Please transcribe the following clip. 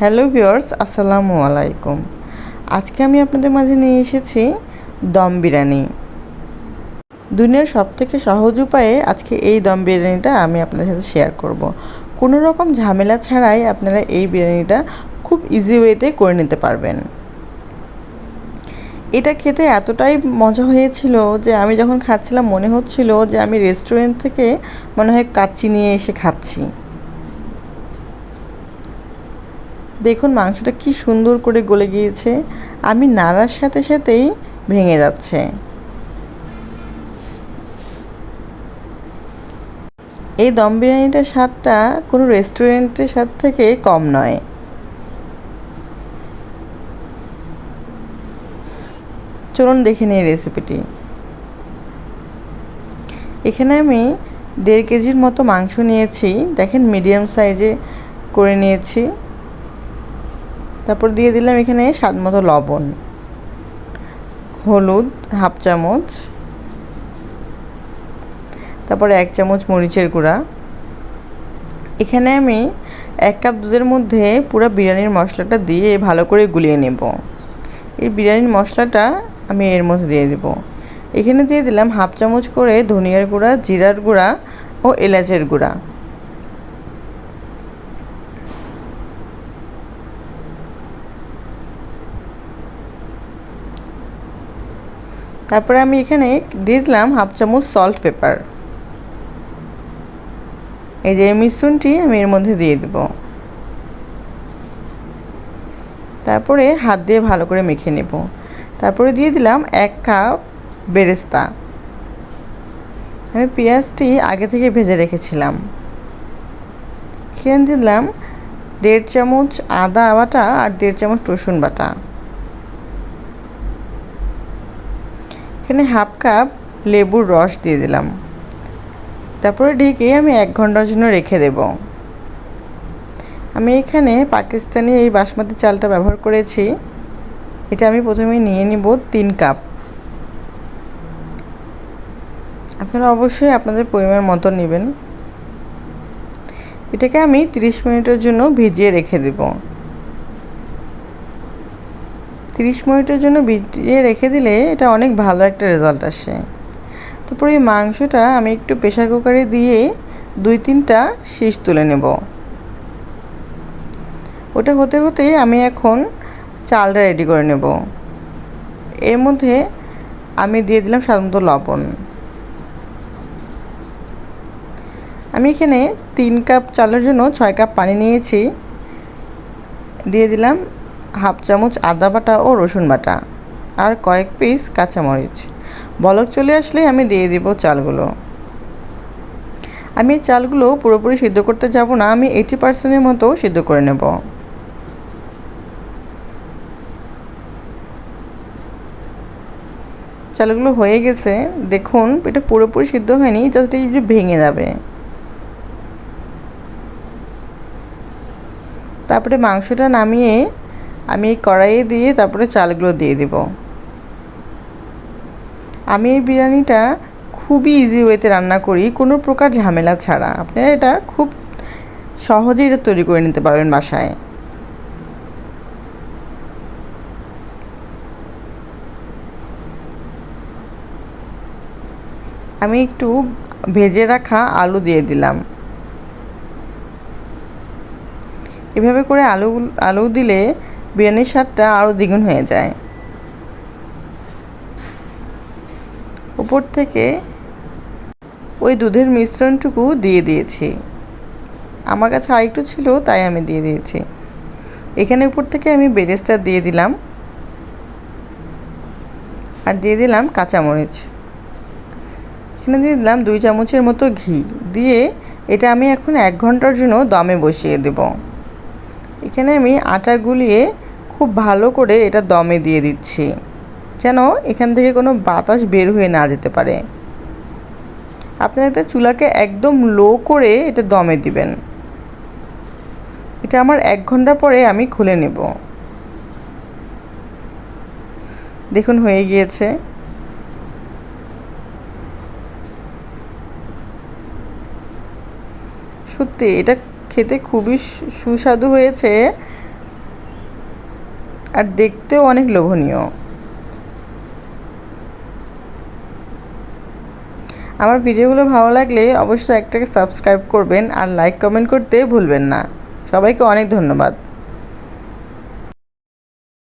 Hello viewers, আসসালামু আলাইকুম। আজকে আমি আপনাদের মাঝে নিয়ে এসেছি দম বিরিয়ানি। দুনিয়ার সব থেকে সহজ উপায়ে আজকে এই দম বিরিয়ানিটা আমি আপনাদের সাথে শেয়ার করব। কোনো রকম ঝামেলা ছাড়াই আপনারা এই বিরিয়ানিটা খুব ইজি ওয়েতে করে নিতে পারবেন। এটা খেতে এতটাই মজা হয়েছিল যে আমি যখন খাচ্ছিলাম, মনে হচ্ছিল যে আমি রেস্টুরেন্ট থেকে মনে হয় কাচ্চি নিয়ে এসে খাচ্ছি। দেখুন মাংসটা কি সুন্দর করে গলে গিয়েছে। আমি নাড়ার সাথে সাথেই ভেঙে যাচ্ছে। এই দম বিরিয়ানিটার স্বাদটা কোনো রেস্টুরেন্টের স্বাদ থেকে কম নয়। চলুন দেখে নিই রেসিপিটি। এখানে আমি দেড় কেজির মতো মাংস নিয়েছি। দেখেন মিডিয়াম সাইজে করে নিয়েছি। তারপর দিয়ে দিলাম এখানে স্বাদ মতো লবণ, হলুদ হাফ চামচ, তারপরে এক চামচ মরিচের গুঁড়া। এখানে আমি এক কাপ দুধের মধ্যে পুরো বিরিয়ানির মশলাটা দিয়ে ভালো করে গুলিয়ে নেব। এই বিরিয়ানির মশলাটা আমি এর মধ্যে দিয়ে দেব। এখানে দিয়ে দিলাম হাফ চামচ করে ধনিয়ার গুঁড়া, জিরার গুঁড়া ও এলাচের গুঁড়া। তারপরে আমি এখানে দিয়ে দিলাম হাফ চামচ সল্ট পেপার এই যে মিশ্রণটি আমি এর মধ্যে দিয়ে দেব। তারপরে হাত দিয়ে ভালো করে মেখে নেব। তারপরে দিয়ে দিলাম এক কাপ বেরেস্তা। আমি পেঁয়াজটি আগে থেকে ভেজে রেখেছিলাম। এখানে দিলাম দেড় চামচ আদা বাটা আর দেড় চামচ রসুন বাটা। এখানে হাফ কাপ লেবুর রস দিয়ে দিলাম। তারপরে ঢেকে আমি এক ঘণ্টার জন্য রেখে দেব। আমি এখানে পাকিস্তানি এই বাসমতি চালটা ব্যবহার করেছি। এটা আমি প্রথমে নিয়ে নিব তিন কাপ। আপনারা অবশ্যই আপনাদের পরিমাণ মতো নেবেন। এটাকে আমি 30 মিনিটের জন্য ভিজিয়ে রেখে দেব। তিরিশ মিনিটের জন্য ভিজিয়ে রেখে দিলে এটা অনেক ভালো একটা রেজাল্ট আসে। তারপর এই মাংসটা আমি একটু প্রেশার কুকারে দিয়ে দুই তিনটা শীষ তুলে নেব। ওটা হতে হতে আমি এখন চালটা রেডি করে নেব। এর মধ্যে আমি দিয়ে দিলাম সাধারণত লবণ। আমি এখানে তিন কাপ চালের জন্য ছয় কাপ পানি নিয়েছি। দিয়ে দিলাম হাফ চামচ আদা বাটা ও রসুন বাটা আর কয়েক পিস কাঁচামরিচ। বলক চলে আসলে আমি দিয়ে দিব চালগুলো। আমি চালগুলো পুরোপুরি সিদ্ধ করতে যাব না, আমি এইটি পার্সেন্টের মতো সিদ্ধ করে নেব। চালগুলো হয়ে গেছে। দেখুন, এটা পুরোপুরি সিদ্ধ হয়নি জাস্ট এই যে ভেঙে যাবে। তারপরে মাংসটা নামিয়ে আমি কড়াইয়ে দিয়ে তারপরে চালগুলো দিয়ে দেব। আমি এই বিরিয়ানিটা খুবই ইজি ওয়েতে রান্না করি, কোনো প্রকার ঝামেলা ছাড়া। আপনারা এটা খুব সহজেই এটা তৈরি করে নিতে পারবেন বাসায়। আমি একটু ভেজে রাখা আলু দিয়ে দিলাম। এভাবে করে আলু আলু দিলে বিরিয়ানির স্বাদটা আরও দ্বিগুণ হয়ে যায়। উপর থেকে ওই দুধের মিশ্রণটুকু দিয়ে দিয়েছি। আমার কাছে আরেকটু ছিল, তাই আমি দিয়ে দিয়েছি। এখানে উপর থেকে আমি বেরেস্তা দিয়ে দিলাম। আর দিয়ে দিলাম কাঁচামরিচ। এখানে দিয়ে দিলাম দুই চামচের মতো ঘি। দিয়ে এটা আমি এখন এক ঘণ্টার জন্য দমে বসিয়ে দেব। এখানে আমি আটা গুলিয়ে খুব ভালো করে এটা দমে দিয়ে দিচ্ছি, যেন এখান থেকে কোনো বাতাস বের হয়ে না যেতে পারে। আপনার একটা চুলাকে একদম লো করে এটা দমে দিবেন। এটা আমার এক ঘণ্টা পরে আমি খুলে নেব। দেখুন, হয়ে গিয়েছে। সত্যি, এটা খেতে খুবই সুস্বাদু হয়েছে আর দেখতেও অনেক লোভনীয়। আমার ভিডিওগুলো ভালো লাগলে অবশ্যই একটাকে সাবস্ক্রাইব করবেন আর লাইক কমেন্ট করতে ভুলবেন না। সবাইকে অনেক ধন্যবাদ।